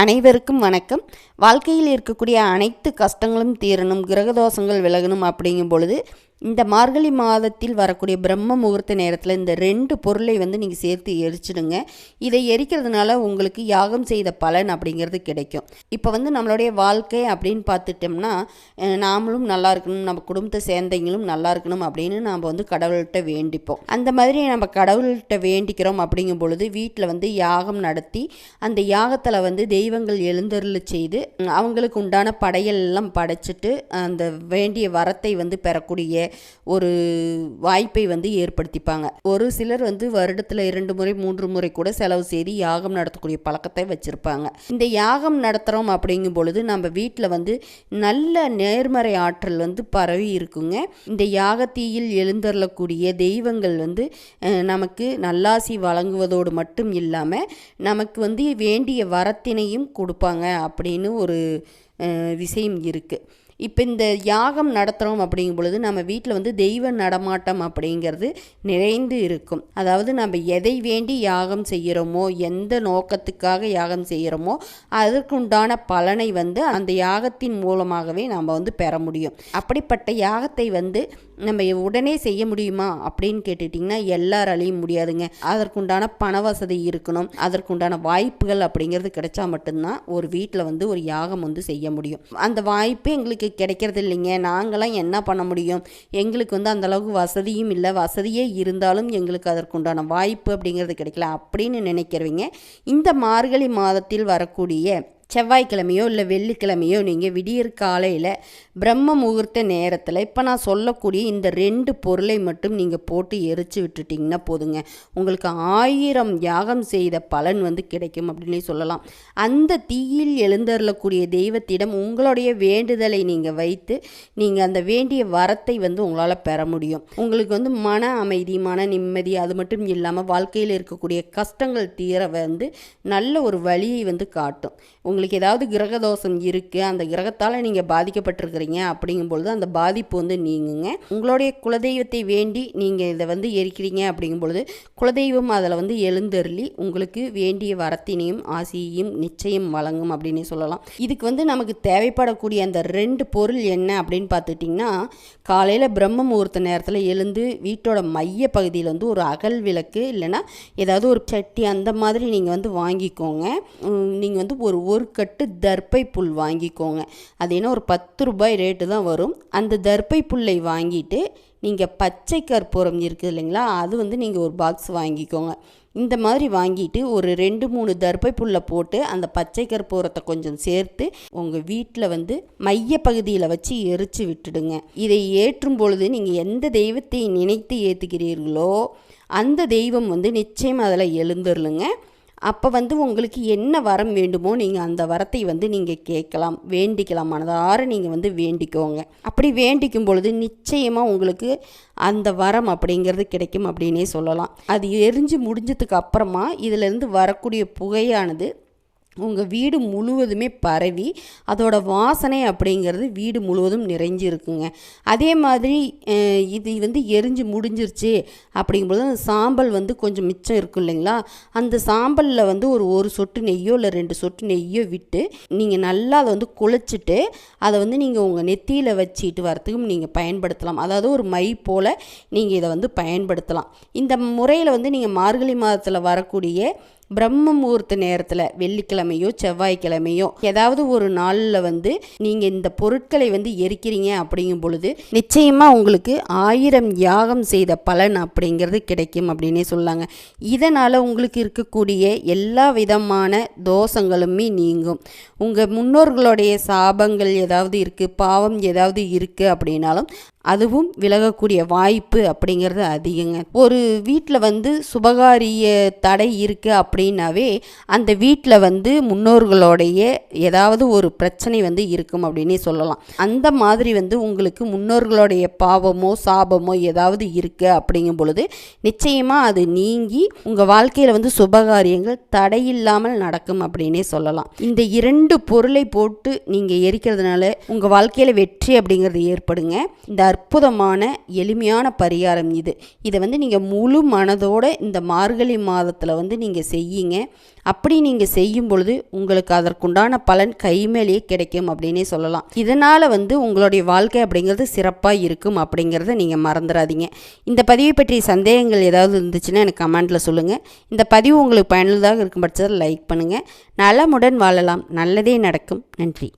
அனைவருக்கும் வணக்கம். வாழ்க்கையில் இருக்கக்கூடிய அனைத்து கஷ்டங்களும் தீரணும் கிரகதோஷங்கள் விலகணும் அப்படிங்கும் பொழுது இந்த மார்கழி மாதத்தில் வரக்கூடிய பிரம்ம முகூர்த்த நேரத்தில் இந்த ரெண்டு பொருளை வந்து நீங்கள் சேர்த்து எரிச்சிடுங்க. இதை எரிக்கிறதுனால உங்களுக்கு யாகம் செய்த பலன் அப்படிங்கிறது கிடைக்கும். இப்போ வந்து நம்மளுடைய வாழ்க்கை அப்படின்னு பார்த்துட்டோம்னா நாமளும் நல்லா இருக்கணும் நம்ம குடும்பத்தை சேர்ந்தவங்களும் நல்லா இருக்கணும் அப்படின்னு நாம் வந்து கடவுள்கிட்ட வேண்டிப்போம். அந்த மாதிரி நம்ம கடவுள்கிட்ட வேண்டிக்கிறோம் அப்படிங்கும் பொழுது வீட்டில் வந்து யாகம் நடத்தி அந்த யாகத்தில் வந்து தெய்வங்கள் எழுந்தருள் செய்து அவங்களுக்கு உண்டான படையல் எல்லாம் படைச்சிட்டு அந்த வேண்டிய வரத்தை வந்து பெறக்கூடிய ஒரு வாய்ப்பை வந்து ஏற்படுத்திப்பாங்க. ஒரு சிலர் வந்து வருடத்தில் இரண்டு முறை மூன்று முறை கூட செலவு செய்து யாகம் நடத்தக்கூடிய பழக்கத்தை வச்சுருப்பாங்க. இந்த யாகம் நடத்துகிறோம் அப்படிங்கும் பொழுது நம்ம வீட்டில் வந்து நல்ல நேர்மறை ஆற்றல் வந்து பரவி இருக்குங்க. இந்த யாகத்தீயில் எழுந்தருளக்கூடிய தெய்வங்கள் வந்து நமக்கு நல்லாசி வழங்குவதோடு மட்டும் இல்லாமல் நமக்கு வந்து வேண்டிய வரத்தினையும் கொடுப்பாங்க அப்படின்னு ஒரு விஷயம் இருக்குது இப்போ இந்த யாகம் நடத்துகிறோம் அப்படிங்கும் பொழுது நம்ம வீட்டில் வந்து தெய்வ நடமாட்டம் அப்படிங்கிறது நிறைந்து இருக்கும். அதாவது நம்ம எதை வேண்டி யாகம் செய்கிறோமோ எந்த நோக்கத்துக்காக யாகம் செய்கிறோமோ அதற்குண்டான பலனை வந்து அந்த யாகத்தின் மூலமாகவே நம்ம வந்து பெற முடியும். அப்படிப்பட்ட யாகத்தை வந்து நம்ம உடனே செய்ய முடியுமா அப்படின்னு கேட்டுட்டிங்கன்னா எல்லாராலையும் முடியாதுங்க. அதற்குண்டான பண வசதி இருக்கணும். அதற்குண்டான வாய்ப்புகள் அப்படிங்கிறது கிடைச்சா மட்டும்தான் ஒரு வீட்டில் வந்து ஒரு யாகம் வந்து செய்ய முடியும். அந்த வாய்ப்பு எங்களுக்கு கிடைக்கிறது இல்லைங்க நாங்களாம் என்ன பண்ண முடியும்? எங்களுக்கு வந்து அந்த அளவுக்கு வசதியும் இல்லை. வசதியே இருந்தாலும் எங்களுக்கு அதற்குண்டான வாய்ப்பு அப்படிங்கிறது கிடைக்கல அப்படின்னு நினைக்கிறவங்க இந்த மார்கழி மாதத்தில் வரக்கூடிய செவ்வாய்க்கிழமையோ இல்லை வெள்ளிக்கிழமையோ நீங்கள் விடியற் காலையில் பிரம்ம முகூர்த்த நேரத்தில் இப்போ நான் சொல்லக்கூடிய இந்த ரெண்டு பொருளை மட்டும் நீங்கள் போட்டு எரிச்சு விட்டுட்டிங்கன்னா போதுங்க. உங்களுக்கு ஆயிரம் யாகம் செய்த பலன் வந்து கிடைக்கும் அப்படின்னு சொல்லலாம். அந்த தீயில் எழுந்தருளக்கூடிய தெய்வத்திடம் உங்களுடைய வேண்டுதலை நீங்கள் வைத்து நீங்கள் அந்த வேண்டிய வரத்தை வந்து உங்களால் பெற முடியும். உங்களுக்கு வந்து மன அமைதி மன நிம்மதி அது மட்டும் இல்லாமல் வாழ்க்கையில் இருக்கக்கூடிய கஷ்டங்கள் தீர வந்து நல்ல ஒரு வழியை வந்து காட்டும். உங்களுக்கு ஏதாவது கிரக தோஷம் இருக்குது அந்த கிரகத்தால் நீங்கள் பாதிக்கப்பட்டிருக்கிறீங்க அப்படிங்கும் பொழுது அந்த பாதிப்பு வந்து நீங்குங்க. உங்களுடைய குலதெய்வத்தை வேண்டி நீங்கள் இதை வந்து எரிக்கிறீங்க அப்படிங்கும் பொழுது குலதெய்வம் அதில் வந்து எழுந்தருளி உங்களுக்கு வேண்டிய வரத்தினையும் ஆசியையும் நிச்சயம் வழங்கும் அப்படின்னு சொல்லலாம். இதுக்கு வந்து நமக்கு தேவைப்படக்கூடிய அந்த ரெண்டு பொருள் என்ன அப்படின்னு பார்த்துட்டிங்கன்னா காலையில் பிரம்ம முகூர்த்த நேரத்தில் எழுந்து வீட்டோட மைய பகுதியில் வந்து ஒரு அகல் விளக்கு இல்லைன்னா ஏதாவது ஒரு சட்டி அந்த மாதிரி நீங்கள் வந்து வாங்கிக்கோங்க. நீங்கள் வந்து ஒரு ஒரு கட்டு தர்ப்பை புல் வாங்கிக்கோங்க. அது என்ன ஒரு பத்து ரூபாய் ரேட்டு தான் வரும். அந்த தர்ப்பை புல்லை வாங்கிட்டு நீங்கள் பச்சை கற்பூரம் இருக்குது இல்லைங்களா அது வந்து நீங்கள் ஒரு பாக்ஸ் வாங்கிக்கோங்க. இந்த மாதிரி வாங்கிட்டு ஒரு ரெண்டு மூணு தர்ப்பை புல்லை போட்டு அந்த பச்சை கற்பூரத்தை கொஞ்சம் சேர்த்து உங்கள் வீட்டில் வந்து மைய பகுதியில் வச்சு எரிச்சு விட்டுடுங்க. இதை ஏற்றும் பொழுது நீங்கள் எந்த தெய்வத்தை நினைத்து ஏற்றுக்கிறீர்களோ அந்த தெய்வம் வந்து நிச்சயம் அதில் எழுந்துருளுங்க அப்போ வந்து உங்களுக்கு என்ன வரம் வேண்டுமோ நீங்கள் அந்த வரத்தை வந்து நீங்கள் கேட்கலாம் வேண்டிக்கலாம். மனதார நீங்கள் வந்து வேண்டிக்கோங்க. அப்படி வேண்டிக்கும் பொழுது நிச்சயமாக உங்களுக்கு அந்த வரம் அப்படிங்கிறது கிடைக்கும் அப்படின்னே சொல்லலாம். அது எரிஞ்சு முடிஞ்சதுக்கு அப்புறமா இதிலிருந்து வரக்கூடிய புகையானது உங்கள் வீடு முழுவதுமே பரவி அதோட வாசனை அப்படிங்கிறது வீடு முழுவதும் நிறைஞ்சு இருக்குங்க அதே மாதிரி இது வந்து எரிஞ்சு முடிஞ்சிருச்சு அப்படிங்கும்போது அந்த சாம்பல் வந்து கொஞ்சம் மிச்சம் இருக்கும் இல்லைங்களா? அந்த சாம்பலில் வந்து ஒரு ஒரு சொட்டு நெய்யோ இல்லை ரெண்டு சொட்டு நெய்யோ விட்டு நீங்கள் நல்லா அதை வந்து குளிச்சுட்டு அதை வந்து நீங்கள் உங்கள் நெத்தியில் வச்சுட்டு வரத்துக்கும் நீங்கள் பயன்படுத்தலாம். அதாவது ஒரு மை போல் நீங்கள் இதை வந்து பயன்படுத்தலாம். இந்த முறையில் வந்து நீங்கள் மார்கழி மாதத்தில் வரக்கூடிய பிரம்ம முகூர்த்த நேரத்தில் வெள்ளிக்கிழமையோ செவ்வாய்க்கிழமையோ ஏதாவது ஒரு நாளில் வந்து நீங்கள் இந்த பொருட்களை வந்து எரிக்கிறீங்க அப்படிங்கும் பொழுது நிச்சயமாக உங்களுக்கு ஆயிரம் யாகம் செய்த பலன் அப்படிங்கிறது கிடைக்கும் அப்படின்னே சொல்லாங்க. இதனால் உங்களுக்கு இருக்கக்கூடிய எல்லா விதமான தோஷங்களுமே நீங்கும். உங்கள் முன்னோர்களுடைய சாபங்கள் ஏதாவது இருக்குது பாவம் ஏதாவது இருக்குது அப்படின்னாலும் அதுவும் விலகக்கூடிய வாய்ப்பு அப்படிங்கிறது அதிகங்க. ஒரு வீட்டில் வந்து சுபகாரிய தடை இருக்குது அப்படின்னாவே அந்த வீட்டில் வந்து முன்னோர்களுடைய ஏதாவது ஒரு பிரச்சனை வந்து இருக்கும் அப்படின்னே சொல்லலாம். அந்த மாதிரி வந்து உங்களுக்கு முன்னோர்களுடைய பாவமோ சாபமோ ஏதாவது இருக்குது அப்படிங்கும் பொழுது நிச்சயமாக அது நீங்கி உங்கள் வாழ்க்கையில் வந்து சுபகாரியங்கள் தடையில்லாமல் நடக்கும் அப்படின்னே சொல்லலாம். இந்த இரண்டு பொருளை போட்டு நீங்கள் எரிக்கிறதுனால உங்கள் வாழ்க்கையில் வெற்றி அப்படிங்கிறது ஏற்படுங்க. இந்த அற்புதமான எளிமையான பரிகாரம் இது. இதை வந்து நீங்கள் முழு மனதோட இந்த மார்கழி மாதத்தில் வந்து நீங்கள் செய்யுங்க. அப்படி நீங்கள் செய்யும் பொழுது உங்களுக்கு அதற்குண்டான பலன் கைமேலேயே கிடைக்கும் அப்படின்னே சொல்லலாம். இதனால் வந்து உங்களுடைய வாழ்க்கை அப்படிங்கிறது சிறப்பாக இருக்கும் அப்படிங்கிறத நீங்கள் மறந்துடாதீங்க இந்த பதிவை பற்றிய சந்தேகங்கள் ஏதாவது இருந்துச்சுன்னா எனக்கு கமெண்ட்டில் சொல்லுங்கள் இந்த பதிவு உங்களுக்கு பயனுள்ளதாக இருக்கும் பட்சத்தில் லைக் பண்ணுங்கள் நலமுடன் வாழலாம். நல்லதே நடக்கும். நன்றி.